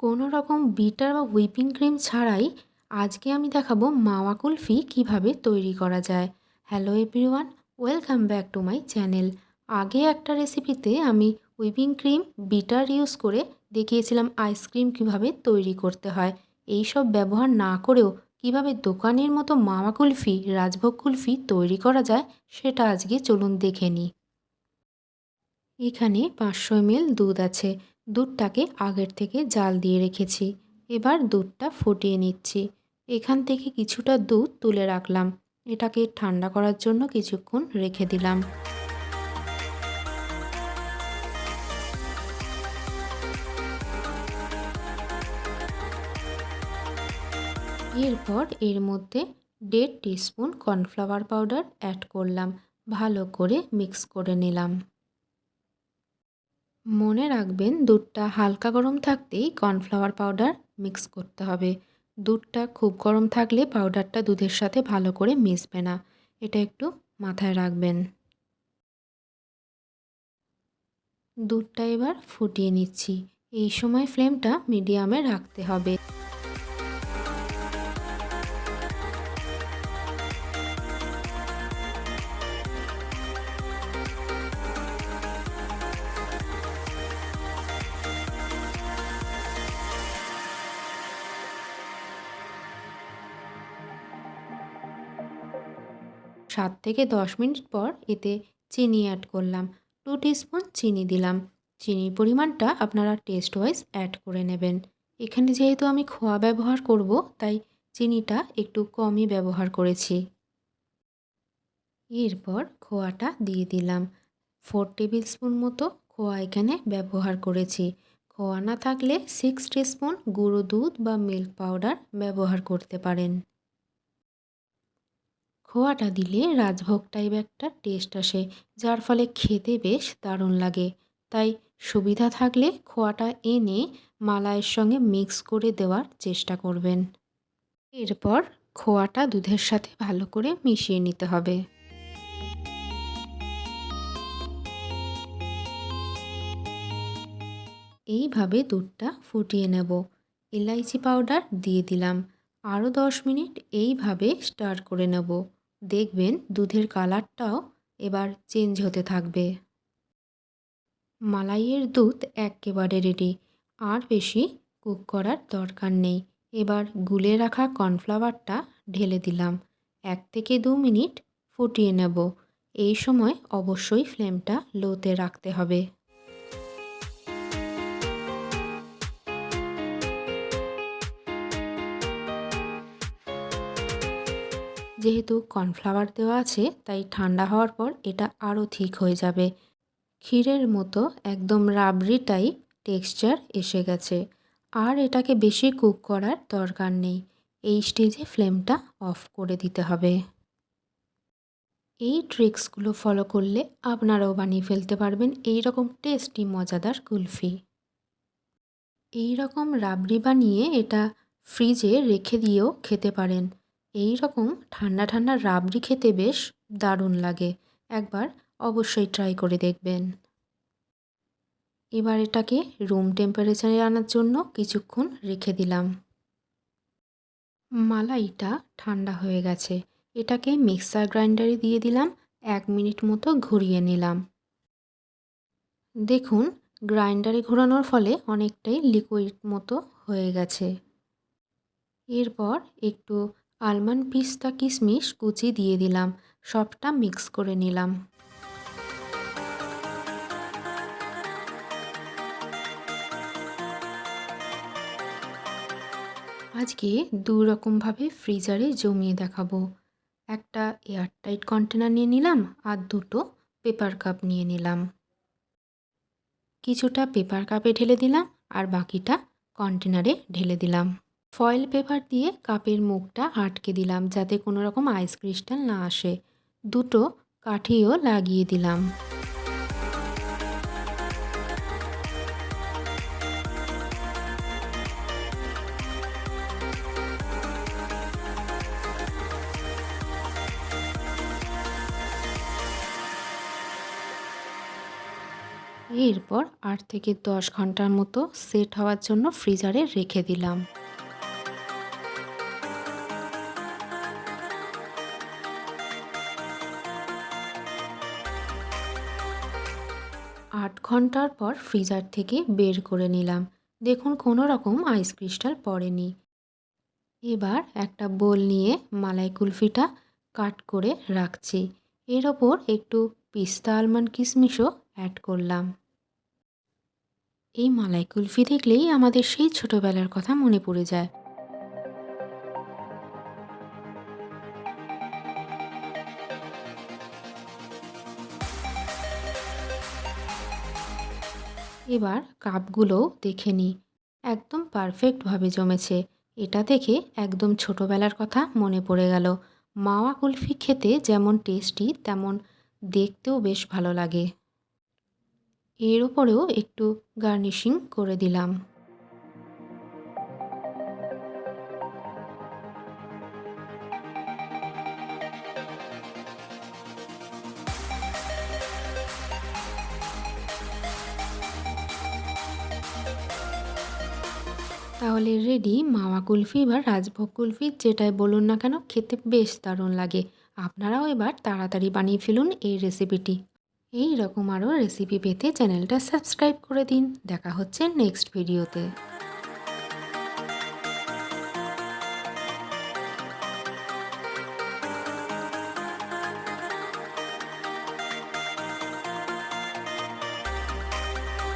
কোনো রকম বিটার বা হুইপিং ক্রিম ছাড়াই আজকে আমি দেখাবো মাওয়া কুলফি কীভাবে তৈরি করা যায়। Hello everyone welcome back to my channel আগে একটা রেসিপিতে আমি হুইপিং ক্রিম, বিটার ইউজ করে দেখিয়েছিলাম আইসক্রিম কীভাবে তৈরি করতে হয়। এই সব ব্যবহার না করেও কীভাবে দোকানের মতো মাওয়া কুলফি, রাজভোগ কুলফি তৈরি করা যায় সেটা আজকে চলুন দেখে নিই। এখানে পাঁচশো এমএল দুধ আছে। দুধটাকে আগের থেকে জাল দিয়ে রেখেছি। এবার দুধটা ফুটিয়ে নিচ্ছি। এখান থেকে কিছুটা দুধ তুলে রাখলাম। এটাকে ঠান্ডা করার জন্য কিছুক্ষণ রেখে দিলাম। এরপর এর মধ্যে দেড় টিস্পুন কর্নফ্লাওয়ার পাউডার অ্যাড করলাম। ভালো করে মিক্স করে নিলাম। মনে রাখবেন, দুধটা হালকা গরম থাকতেই কর্নফ্লাওয়ার পাউডার মিক্স করতে হবে। দুধটা খুব গরম থাকলে পাউডারটা দুধের সাথে ভালো করে মিশবে না। এটা একটু মাথায় রাখবেন। দুধটা এবার ফুটিয়ে নিচ্ছি। এই সময় ফ্লেমটা মিডিয়ামে রাখতে হবে। সাত থেকে দশ মিনিট পর এতে চিনি অ্যাড করলাম। টু টিস্পুন চিনি দিলাম। চিনির পরিমাণটা আপনারা টেস্ট ওয়াইজ অ্যাড করে নেবেন। এখানে যেহেতু আমি খোয়া ব্যবহার করব, তাই চিনিটা একটু কমই ব্যবহার করেছি। এরপর খোয়াটা দিয়ে দিলাম। ফোর টেবিল স্পুন মতো খোয়া এখানে ব্যবহার করেছি। খোয়া না থাকলে সিক্স টিস্পুন গুঁড়ো দুধ বা মিল্ক পাউডার ব্যবহার করতে পারেন। খোয়াটা দিলে রাজভোগ টাইপ একটা টেস্ট আসে, যার ফলে খেতে বেশ দারুণ লাগে। তাই সুবিধা থাকলে খোয়াটা এনে মালাইয়ের সঙ্গে মিক্স করে দেওয়ার চেষ্টা করবেন। এরপর খোয়াটা দুধের সাথে ভালো করে মিশিয়ে নিতে হবে। এইভাবে দুধটা ফুটিয়ে নেব। এলাইচি পাউডার দিয়ে দিলাম। আরও দশ মিনিট এইভাবে স্টার করে নেব। দেখবেন দুধের কালারটাও এবার চেঞ্জ হতে থাকবে। মালাইয়ের দুধ একেবারে রেডি আর বেশি কুক করার দরকার নেই। এবার গুলে রাখা কর্নফ্লাওয়ারটা ঢেলে দিলাম, এক থেকে দু মিনিট ফুটিয়ে নেব। এই সময় অবশ্যই ফ্লেমটা লোতে রাখতে হবে। যেহেতু কর্নফ্লাওয়ার দেওয়া আছে, তাই ঠান্ডা হওয়ার পর এটা আরও ঠিক হয়ে যাবে। ক্ষীরের মতো একদম রাবড়ি টাইপ টেক্সচার এসে গেছে। আর এটাকে বেশি কুক করার দরকার নেই। এই স্টেজে ফ্লেমটা অফ করে দিতে হবে। এই ট্রিক্সগুলো ফলো করলে আপনারাও বানিয়ে ফেলতে পারবেন এই রকম টেস্টি, মজাদার কুলফি। এই রকম রাবড়ি বানিয়ে এটা ফ্রিজে রেখে দিয়েও খেতে পারেন। এই রকম ঠান্ডা ঠান্ডা রাবড়ি খেতে বেশ দারুণ লাগে। একবার অবশ্যই ট্রাই করে দেখবেন। এবার এটাকে রুম টেম্পারেচারে আনার জন্য কিছুক্ষণ রেখে দিলাম। মালাইটা ঠান্ডা হয়ে গেছে। এটাকে মিক্সার গ্রাইন্ডারে দিয়ে দিলাম, এক মিনিট মতো ঘুরিয়ে নিলাম। দেখুন গ্রাইন্ডারে ঘোরানোর ফলে অনেকটাই লিকুইড মতো হয়ে গেছে। এরপর একটু আলমন্ড পিস্তা কিশমিশ কুচি দিয়ে দিলাম। সবটা মিক্স করে নিলাম। আজকে দু রকমভাবে ফ্রিজারে জমিয়ে দেখাবো। একটা এয়ারটাইট কন্টেনার নিয়ে নিলাম আর দুটো পেপার কাপ নিয়ে নিলাম। কিছুটা পেপার কাপে ঢেলে দিলাম আর বাকিটা কন্টেনারে ঢেলে দিলাম। ফয়েল পেপার দিয়ে কাপের মুখটা আটকে দিলাম যাতে কোনো রকম আইস ক্রিস্টাল না আসে। দুটো কাঠিও লাগিয়ে দিলাম। এরপর আট থেকে দশ ঘণ্টার মতো সেট হওয়ার জন্য ফ্রিজারে রেখে দিলাম। আট ঘণ্টার পর ফ্রিজার থেকে বের করে নিলাম। দেখুন, কোনো রকম আইস ক্রিস্টাল পড়েনি। এবার একটা বোল নিয়ে মালাই কুলফিটা কাট করে রাখছি। এর ওপর একটু পিস্তা আলমন্ড কিশমিশও অ্যাড করলাম। এই মালাই কুলফি দেখলেই আমাদের সেই ছোটোবেলার কথা মনে পড়ে যায়। এবার কাপগুলো দেখে নিই একদম পারফেক্টভাবে জমেছে। এটা দেখে একদম ছোটোবেলার কথা মনে পড়ে গেল। মাওয়া কুলফি খেতে যেমন টেস্টি তেমন দেখতেও বেশ ভালো লাগে। এর ওপরেও একটু গার্নিশিং করে দিলাম। তাহলে রেডি মাওয়া কুলফি বা রাজভোগ কুলফি যেটাই বলুন না কেন, খেতে বেশ দারুণ লাগে। আপনারাও এবার তাড়াতাড়ি বানিয়ে ফেলুন এই রেসিপিটি এই রকম আরও রেসিপি পেতে চ্যানেলটা সাবস্ক্রাইব করে দিন। দেখা হচ্ছে নেক্সট ভিডিওতে